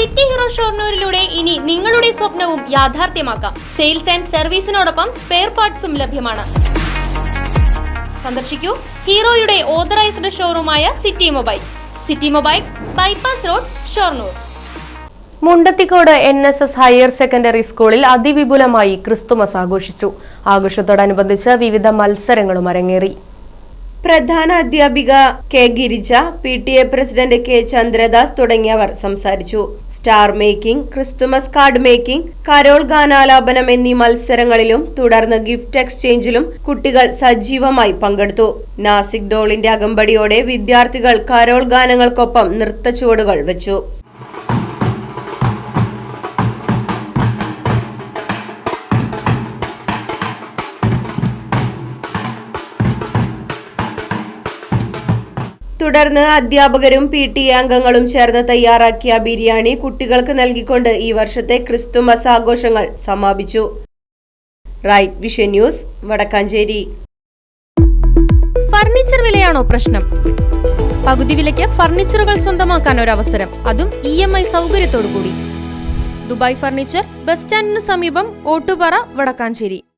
City hero ഷോർണൂരിലൂടെ ഇനി നിങ്ങളുടെ സ്വപ്നവും യാഥാർത്ഥ്യമാക്കാം. സെയിൽസ് ആൻഡ് സർവീസിനോടൊപ്പം സ്പെയർ പാർട്സും ലഭ്യമാണ്. സന്ദർശിക്കൂ ഹീറോയുടെ authorised ഷോറൂമായ city mobiles. City mobiles bypass road Shoranur. Mundathikode N S S higher secondary സ്കൂളിൽ അതിവിപുലമായി ക്രിസ്തുമസ് ആഘോഷിച്ചു. ആഘോഷത്തോടനുബന്ധിച്ച് വിവിധ മത്സരങ്ങളും അരങ്ങേറി. പ്രധാന അധ്യാപിക K Girija P T A president K Chandradas തുടങ്ങിയവർ സംസാരിച്ചു. Star making Christmas card making carol ഗാനാലാപനം എന്നീ മത്സരങ്ങളിലും തുടർന്ന് ഗിഫ്റ്റ് എക്സ്ചേഞ്ചിലും കുട്ടികൾ സജീവമായി പങ്കെടുത്തു. നാസിക് ഡോളിന്റെ അകമ്പടിയോടെ വിദ്യാർത്ഥികൾ കരോൾ ഗാനങ്ങൾക്കൊപ്പം നൃത്തച്ചുവടുകൾ വെച്ചു. തുടർന്ന് അധ്യാപകരും പി ടി അംഗങ്ങളും ചേർന്ന് തയ്യാറാക്കിയ ബിരിയാണി കുട്ടികൾക്ക് നൽകിക്കൊണ്ട് ഈ വർഷത്തെ ക്രിസ്തുമസ് ആഘോഷങ്ങൾ സമാപിച്ചു. Right vision news Vadakkanchery. Furniture വിലയാണോ പ്രശ്നം? പകുതി വിലയ്ക്ക് ഫർണിച്ചറുകൾ സ്വന്തമാക്കാൻ ഒരു അവസരം അതും ഇ എം ഐ സൗകര്യത്തോടു കൂടി ദുബായ് ഫർണിച്ചർ ബസ് സ്റ്റാൻഡിന് സമീപം ഓട്ടുപാറ വടക്കാഞ്ചേരി.